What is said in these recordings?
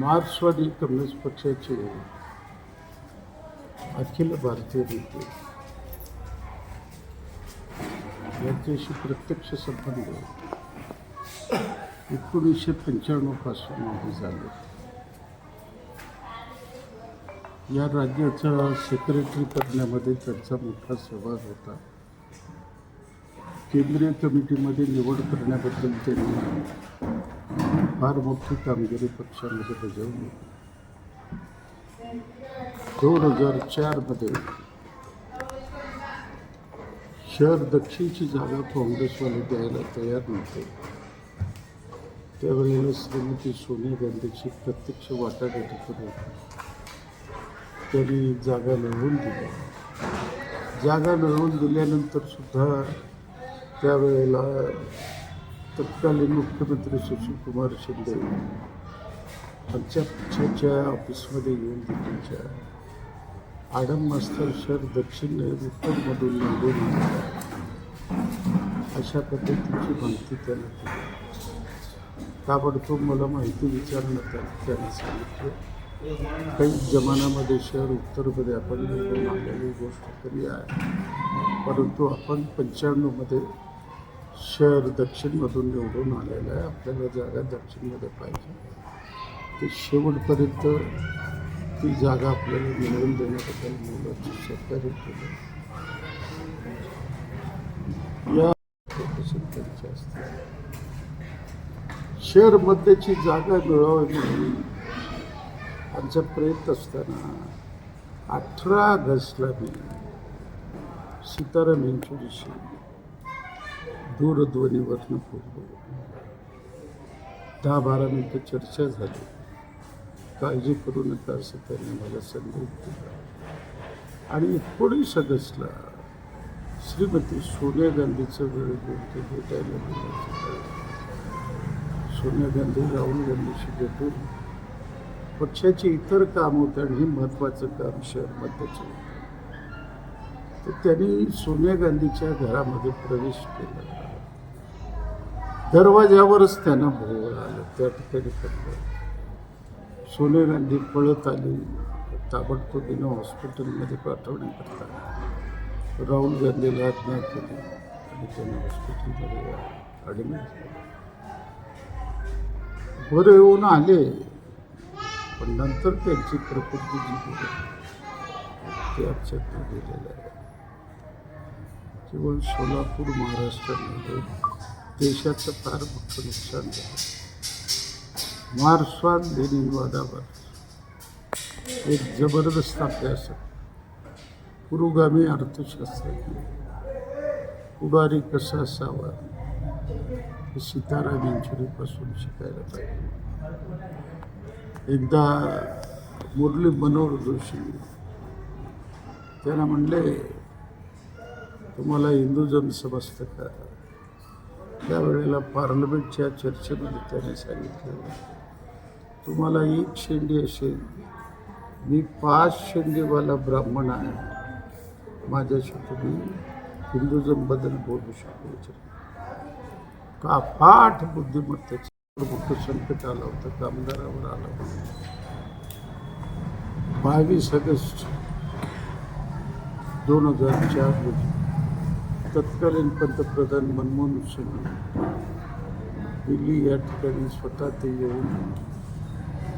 मार्क्सवादी कम्युनिस्ट पक्षाचे अखिल भारतीय नेते यांच्याशी प्रत्यक्ष संबंध एकोणीसशे पंच्याण्णवपासून माझे झाले. या राज्याचा सेक्रेटरी करण्यामध्ये त्यांचा मोठा सहभाग होता. केंद्रीय कमिटीमध्ये निवड करण्याबद्दल त्यांनी फार मोठी कामगिरी पक्षामध्ये बजावली. दोन हजार चारमध्ये शहर दक्षिणची जागा काँग्रेसवाले द्यायला तयार नव्हते. त्यावेळेला श्रीमती सोनिया गांधीची प्रत्यक्ष वाटाघाटी करत त्यांनी जागा मिळवून दिली. जागा मिळवून दिल्यानंतर सुद्धा त्यावेळेला तत्कालीन मुख्यमंत्री सुशीलकुमार शिंदे आमच्या पक्षाच्या ऑफिसमध्ये येऊन दिल्लीच्या आडम मास्तर शहर दक्षिण उत्तरमधून निवडून आणला अशा पद्धतीची माहिती त्यांना दिली. ताबडतोब मला माहिती विचारण्यात आली त्याने सांगितलं. काही जमान्यामध्ये शहर उत्तरमध्ये आपण निवडून आलेली गोष्ट तरी आहे. परंतु आपण पंच्याण्णवमध्ये शहर दक्षिणमधून निवडून आलेलं आहे. आपल्याला जागा दक्षिणमध्ये पाहिजे. ते शेवटपर्यंत ती जागा आपल्याला मिळवून देण्याबद्दल मोलाची सरकारी केलं. या त्यांच्या असते. शहर मध्येची जागा मिळावी म्हणून आमचा प्रयत्न असताना अठरा ऑगस्टला मी सीताराम यांच्याविषयी दूरध्वनीवरनं बोललो दहा बारा मिनटं चर्चा झाली. काळजी करू नका असं त्यांनी मला संदेश दिला. आणि एकोणीस ऑगस्टला श्रीमती सोनिया गांधीचं वेळ बोलते भेटायला गेले सोनिया गांधी राहुल गांधीशी भेटून पक्षाची इतर काम होतं आणि हे महत्त्वाचं काम शहरमध्येचं होतं. तर त्यांनी सोनिया गांधीच्या घरामध्ये प्रवेश केला. दरवाज्यावरच त्यांना भोवळ आलं. त्या ठिकाणी पडलं. सोनिया गांधी पळत आली. ताबडतोबीनं हॉस्पिटलमध्ये पाठवण्याकरता राहुल गांधीला आज्ञा केली. आणि त्यांना हॉस्पिटलमध्ये ॲडमिट केलं. बरं येऊन आले. पण नंतर त्यांची प्रकृती जी होती अक्षत गेलेलं आहे केवळ सोलापूर महाराष्ट्रामध्ये देशाचं फार मोठं नुकसान झालं. मार्सवाद लेनिनवादावर एक जबरदस्त अभ्यास पुरोगामी अर्थशास्त्रज्ञ. पुढारी कसा असावा? हे सीताराम यांच्यापासून शिकायला पाहिजे. एकदा मुरली मनोहर जोशी त्यांना म्हणले तुम्हाला हिंदुजम समजतं का? त्यावेळेला पार्लमेंटच्या चर्चेमध्ये त्याने सांगितलं तुम्हाला एक शेंडी असेल मी पाच शेंडीवाला ब्राह्मण आहे. माझ्याशी तुम्ही हिंदुजमबद्दल बोलू शकतो. का फाट बुद्धिमत्तेचं मोठं संकट आलं होतं कामगारावर आलं होतं. बावीस ऑगस्ट दोन हजार चार रोजी तत्कालीन पंतप्रधान मनमोहन सिंग दिल्ली या ठिकाणी स्वतः ते येऊन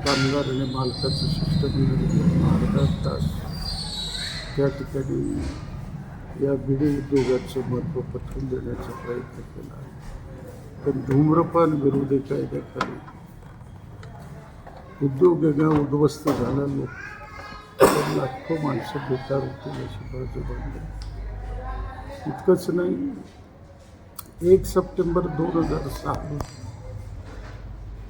कामगार आणि मालकाचं शिष्टमंडळ अर्धा तास त्या ठिकाणी या बिडी उद्योगाचं महत्त्व पटवून देण्याचा प्रयत्न केला पण धूम्रपान विरोधी कायद्याखाली उद्योग वेगळा उद्ध्वस्त झाला लोक लाखो माणसं बेकार होतील अशी बाजू बांधली इतकंच नाही. एक सप्टेंबर दोन हजार सहा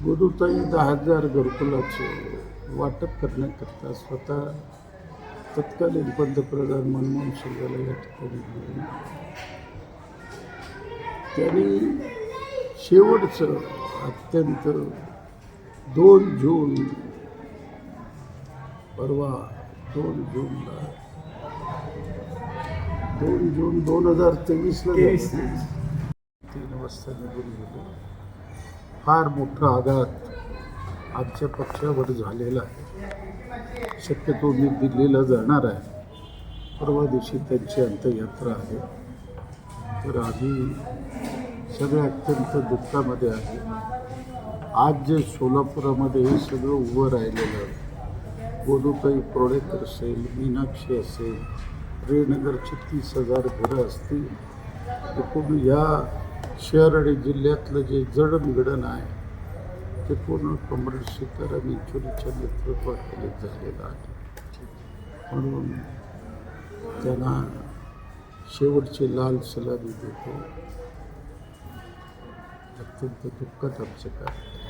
गोदूताई दहा हजार घरकुलाचं वाटप करण्याकरता स्वतः तत्कालीन पंतप्रधान मनमोहन सिंगाला या ठिकाणी त्यांनी शेवटचं अत्यंत दोन जून परवा दोन जूनला दोन जून दोन हजार तेवीसला तेवीस. तीन वाजता निघून गेले. फार मोठा आघात आमच्या पक्षावर झालेला आहे. शक्यतो मी दिल्लीला जाणार आहे. परवा दिवशी त्यांची अंत्ययात्रा आहे. तर आम्ही सगळे अत्यंत दुःखामध्ये आहे. आज जे सोलापुरामध्ये हे सगळं उभं राहिलेलं गोलूताई प्रोडेकर असेल मीनाक्षी असेल रेणनगरची तीस हजार घरं असतील. एकूण या शहर आणि जिल्ह्यातलं जे जडणघडण आहे ते पूर्ण कमरेड सीताराम येचुरीच्या नेतृत्वाखाली झालेलं आहे. म्हणून त्यांना शेवटची लाल सलामी देतो. अत्यंत दुःखात आमचं काय